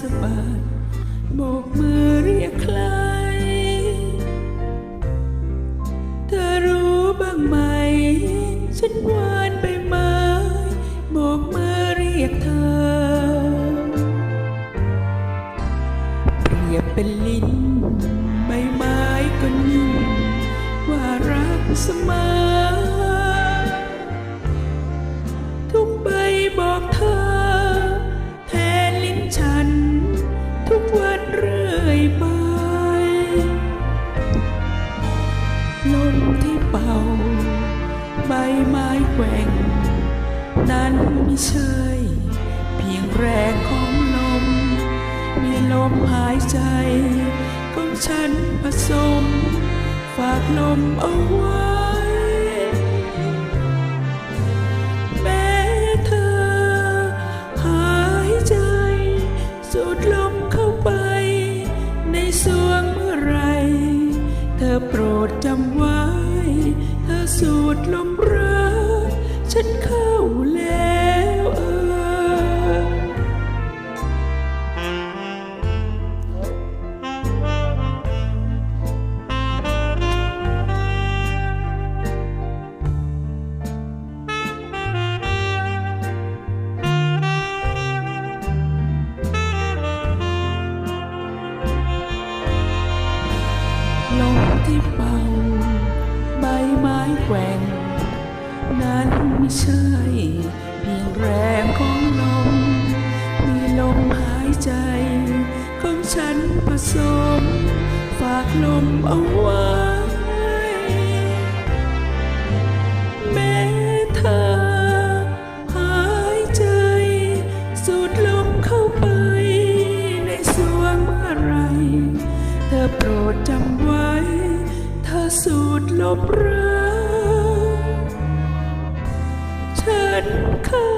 สะบัดโบกมือเรียกใคร เธอรู้บ้างไหม ฉันวานใบไม้โบกมือเรียกเธอ เปรียบเป็นลิ้น ใบไม้ก็นิ่งว่ารักเสมอ ลมที่เป่า ใบไม้แกว่ง นั้นไม่ใช่ เพียงแรงของลม มีลมหายใจ ของฉันผสม ฝากลมเอาไว้ โปรดจำไว้เธอสูดลมรักฉันเคย ที่เป่า ใบไม้แกว่ง นั้นไม่ใช่ เพียงแรงของลม มีลมหายใจ ของฉันผสม ฝากลมเอาไว้แม้เธอหายใจ สูดลมเข้าไป ในสวงเมื่อไร เธอโปรดจำ สูดลมรักฉันเข้า